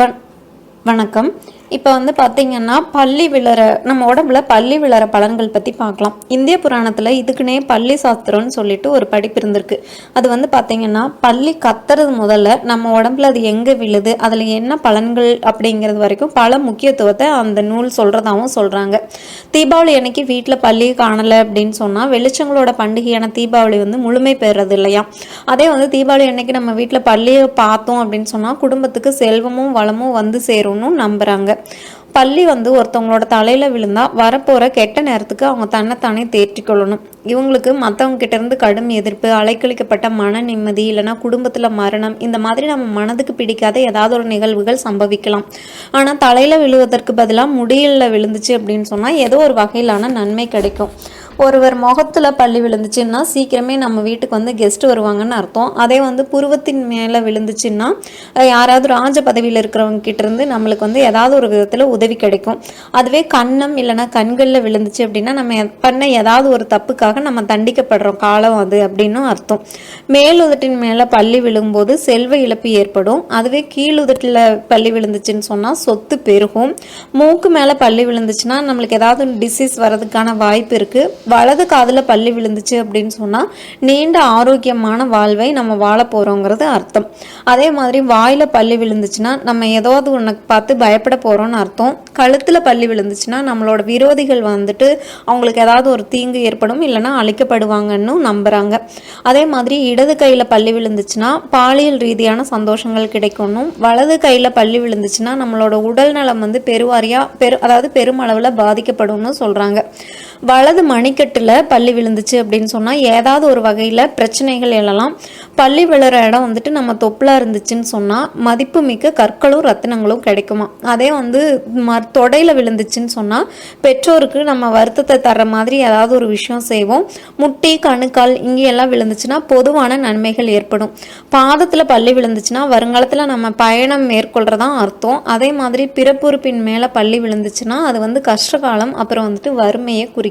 வண் வணக்கம். இப்போ வந்து பார்த்தீங்கன்னா பள்ளி விழற நம்ம உடம்புல பள்ளி விழற பலன்கள் பற்றி பார்க்கலாம் இந்திய புராணத்தில் இதுக்குன்னே பள்ளி சாஸ்திரம்னு சொல்லிட்டு ஒரு படிப்பு இருந்திருக்கு. அது வந்து பார்த்தீங்கன்னா பள்ளி கத்துறது முதல்ல நம்ம உடம்புல அது எங்கே விழுது அதில் என்ன பலன்கள் அப்படிங்கிறது வரைக்கும் பல முக்கியத்துவத்தை அந்த நூல் சொல்கிறதாகவும் சொல்கிறாங்க தீபாவளி அன்னைக்கு வீட்டில் பள்ளி காணலை அப்படின்னு சொன்னால் வெளிச்சங்களோட பண்டிகையான தீபாவளி வந்து முழுமை பெறுறது இல்லையா? அதே வந்து தீபாவளி அன்னைக்கு நம்ம வீட்டில் பள்ளியை பார்த்தோம் அப்படின்னு சொன்னால் குடும்பத்துக்கு செல்வமும் வளமும் வந்து சேரும்னு நம்புகிறாங்க பள்ளி வந்து ஒருத்தவங்களோட தலையில் விழுந்தா வரப்போகிற கெட்ட நேரத்துக்கு அவங்க தன்னைத்தானே தேற்றிக்கொள்ளணும். இவங்களுக்கு மற்றவங்க கிட்டேருந்து கடும் எதிர்ப்பு அலைக்கழிக்கப்பட்ட மன நிம்மதி இல்லைன்னா குடும்பத்தில் மரணம் இந்த மாதிரி நம்ம மனதுக்கு பிடிக்காத ஏதாவது ஒரு நிகழ்வுகள் சம்பவிக்கலாம். ஆனால் தலையில் விழுவதற்கு பதிலாக முடியலில் விழுந்துச்சு அப்படின்னு சொன்னால் ஏதோ ஒரு வகையிலான நன்மை கிடைக்கும். ஒருவர் முகத்தில் பள்ளி விழுந்துச்சுன்னா சீக்கிரமே நம்ம வீட்டுக்கு வந்து கெஸ்ட் வருவாங்கன்னு அர்த்தம். அதே வந்து புருவத்தின் மேலே விழுந்துச்சுன்னா யாராவது ராஜ பதவியில் இருக்கிறவங்க கிட்டேருந்து நம்மளுக்கு வந்து ஏதாவது ஒரு விதத்தில் உதவி கிடைக்கும். அதுவே கண்ணம் இல்லைன்னா கண்களில் விழுந்துச்சு அப்படின்னா நம்ம பண்ண ஏதாவது ஒரு தப்புக்காக நம்ம தண்டிக்கப்படுறோம். காலம் அது அப்படின்னு அர்த்தம். மேலுதட்டின் மேலே பள்ளி விழும்போது செல்வ இழப்பு ஏற்படும். அதுவே கீழுதட்டில் பள்ளி விழுந்துச்சுன்னு சொன்னால் சொத்து பெருகும். மூக்கு மேலே பள்ளி விழுந்துச்சுன்னா நம்மளுக்கு ஏதாவது டிசீஸ் வர்றதுக்கான வாய்ப்பு இருக்குது வலது காதில் பள்ளி விழுந்துச்சு அப்படின்னு சொன்னால் நீண்ட ஆரோக்கியமான வாழ்வை நம்ம வாழ போகிறோங்கிறது அர்த்தம். அதே மாதிரி வாயில் பள்ளி விழுந்துச்சுன்னா நம்ம ஏதாவது ஒன்று பார்த்து பயப்பட போகிறோம்னு அர்த்தம். கழுத்தில் பள்ளி விழுந்துச்சுன்னா நம்மளோட விரோதிகள் வந்துட்டு அவங்களுக்கு ஏதாவது ஒரு தீங்கு ஏற்படும் இல்லைன்னா அழிக்கப்படுவாங்கன்னு நம்புகிறாங்க அதே மாதிரி இடது கையில் பள்ளி விழுந்துச்சுன்னா பாலியல் ரீதியான சந்தோஷங்கள் கிடைக்கணும். வலது கையில் பள்ளி விழுந்துச்சுன்னா நம்மளோட உடல் நலம் வந்து பெருவாரியாக பெரு அதாவது பெருமளவில் பாதிக்கப்படும்னு சொல்கிறாங்க வலது மணிக்கட்டில் பள்ளி விழுந்துச்சு அப்படின்னு சொன்னால் ஏதாவது ஒரு வகையில் பிரச்சனைகள் எழலாம். பள்ளி விழுற இடம் வந்துட்டு நம்ம தொப்பில் இருந்துச்சுன்னு சொன்னால் மதிப்பு மிக்க கற்களும் ரத்தினங்களும் கிடைக்குமா? அதே வந்து ம தொடையில் விழுந்துச்சுன்னு சொன்னால் பெற்றோருக்கு நம்ம வருத்தத்தை தர்ற மாதிரி ஏதாவது ஒரு விஷயம் செய்வோம். முட்டி கணுக்கால் இங்கேயெல்லாம் விழுந்துச்சுன்னா பொதுவான நன்மைகள் ஏற்படும். பாதத்தில் பள்ளி விழுந்துச்சுன்னா வருங்காலத்தில் நம்ம பயணம் மேற்கொள்கிறதான் அர்த்தம். அதே மாதிரி பிறப்புறுப்பின் மேலே பள்ளி விழுந்துச்சுன்னா அது வந்து கஷ்டகாலம் அப்புறம் வந்துட்டு வறுமையை குறிக்கும்.